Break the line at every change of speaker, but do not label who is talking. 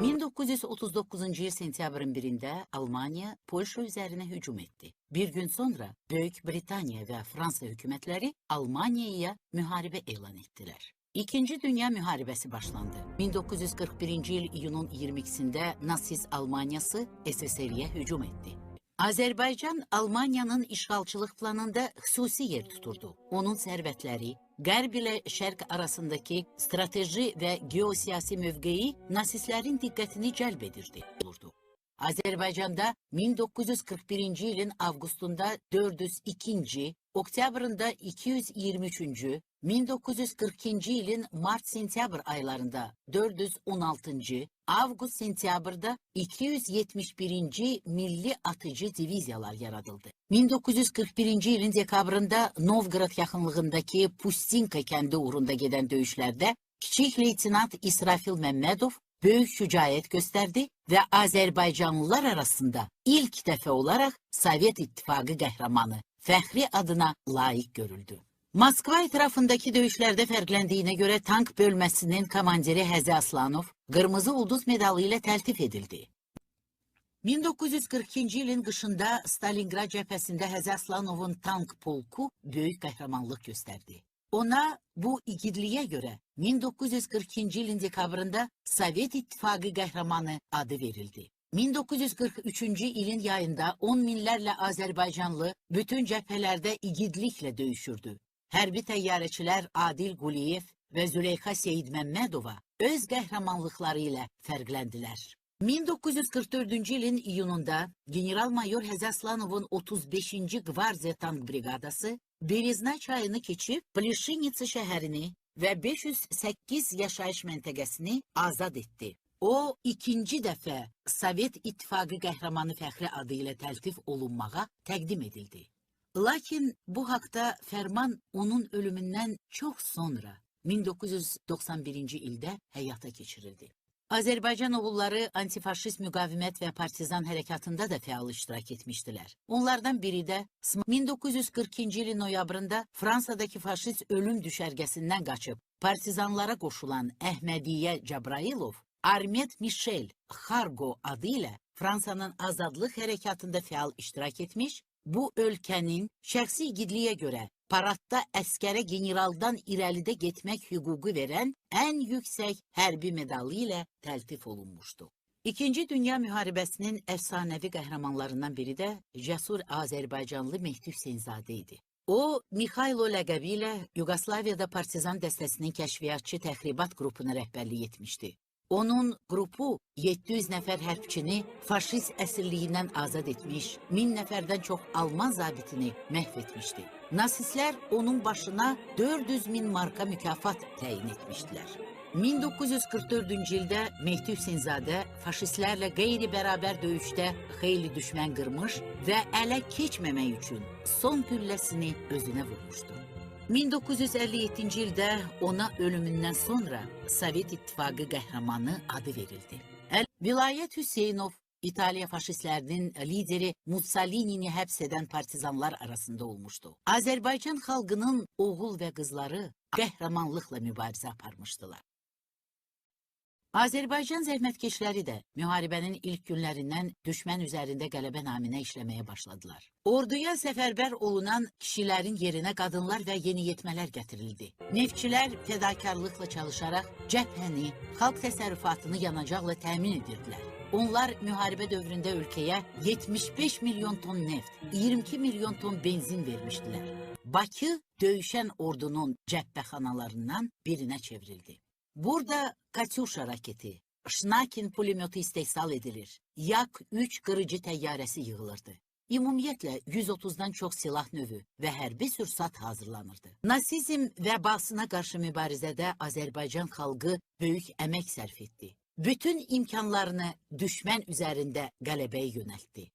1939-cu il sentyabrın 1-də Almaniya Polşa üzərinə hücum etdi. Bir gün sonra Böyük Britaniya və Fransa hökumətləri Almaniyaya müharibə elan etdilər. İkinci Dünya Müharibəsi başlandı. 1941-ci il iyunun 22-sində Nasist Almaniyası SSR-yə hücum etdi. Azərbaycan Almaniyanın işğalçılıq planında xüsusi yer tuturdu. Onun sərvətləri, Qərb ilə Şərq arasındakı strateji və geosiyasi mövqeyi nasistlərin diqqətini cəlb edirdi. Olurdu. Azərbaycanda 1941-ci ilin avqustunda 402-ci, oktyabrında 223-cü, 1942-ci ilin mart-sentyabr aylarında 416-cı, avqust-sentyabrda 271-ci milli atıcı divizyalar yaradıldı. 1941-ci ilin dekabrında Novgorod yaxınlığındakı Pustinka kəndi uğrunda gedən döyüşlərdə kiçik leytinant İsrafil Məmmədov böyük şücaət göstərdi və Azərbaycanlılar arasında ilk dəfə olaraq Sovet İttifaqı qəhrəmanı fəxri adına layiq görüldü. Moskva etrafındaki dövüşlerde fərqləndiyinə görə tank bölməsinin komandiri Həzi Aslanov Qırmızı Ulduz medalı ilə təltif edildi. 1942-ci ilin Stalingrad cəbhəsində Həzi Aslanovun tank polku böyük qəhrəmanlıq göstərdi. Ona bu igidliyə görə 1942-ci ilin dekabrında Sovet İttifaqı qəhrəmanı adı verildi. 1943-cü ilin yayında 10 minlərlə Azərbaycanlı bütün cəbhələrdə igidliklə döyüşürdü. Hərbi təyyarəçilər Adil Quliyev və Züleyxa Seyid Məmmədova öz qəhrəmanlıqları ilə fərqləndilər. 1944-cü ilin iyununda General-Mayor Həzəslanovun 35-ci Qvardiya Tank Briqadası Berizna çayını keçib Plişinitsi şəhərini və 508 yaşayış məntəqəsini azad etdi. O, ikinci dəfə Sovet İttifaqı qəhrəmanı fəxri adı ilə təltif olunmağa təqdim edildi. Lakin bu haqda fərman onun ölümündən çox sonra 1991-ci ildə həyata keçirildi. Azərbaycan oğulları antifaşist müqavimət və partizan hərəkatında da fəal iştirak etmişdilər. Onlardan biri də 1942-ci ilin noyabrında Fransadakı faşist ölüm düşərgəsindən qaçıb partizanlara qoşulan Əhmədiyyə Cabrailov Armet Michel Xargo adı ilə Fransanın azadlıq hərəkatında fəal iştirak etmiş, bu ölkənin şəxsi igidliyə görə paradda əskərə generaldan irəlidə getmək hüququ verən ən yüksək hərbi medalı ilə təltif olunmuşdu. İkinci Dünya Müharibəsinin əfsanəvi qəhrəmanlarından biri də cəsur Azərbaycanlı Mehdi Hüseynzadə idi. O, Mikhailo ləqəbi ilə Yugoslaviyada partizan dəstəsinin kəşfiyyatçı təxribat qrupuna rəhbərlik etmişdi. Onun qrupu 700 nəfər hərbçini faşist əsirliyindən azad etmiş, 1000 nəfərdən çox Alman zabitini məhv etmişdi. Nasistlər onun başına 400 min marka mükafat təyin etmişdilər. 1944-cü ildə Mehdi Hüseynzadə faşistlərlə qeyri-bərabər döyüşdə xeyli düşmən qırmış və ələ keçməmək üçün son gülləsini özünə vurmuşdu. 1957-ci ildə ona ölümündən sonra Sovet İttifaqı qəhrəmanı adı verildi. Əl Vilayət Hüseynov İtaliya faşistlərinin lideri Mussolini-ni həbs edən partizanlar arasında olmuşdu. Azərbaycan xalqının oğul və qızları qəhrəmanlıqla mübarizə aparmışdılar. Azərbaycan zəhmətkeşləri də müharibənin ilk günlərindən düşmən üzərində qələbə naminə işləməyə başladılar. Orduya səfərbər olunan kişilərin yerinə qadınlar və yeniyetmələr gətirildi. Neftçilər fədakarlıqla çalışaraq cəbhəni, xalq təsərrüfatını yanacaqla təmin edirdilər. Onlar müharibə dövründə ölkəyə 75 milyon ton neft, 22 milyon ton benzin vermişdilər. Bakı döyüşən ordunun cəbhəxanalarından birinə çevrildi. Burada Katyusha raketi, Şnakin pulemyotu istehsal edilir. Yak 3 qırıcı təyyarəsi yığılırdı. Ümumiyyətlə 130-dan çox silah növü və hərbi sürsat hazırlanırdı. Nasizm vəbasına qarşı mübarizədə Azərbaycan xalqı böyük əmək sərf etdi. Bütün imkanlarını düşmən üzərində qələbəyə yönəltdi.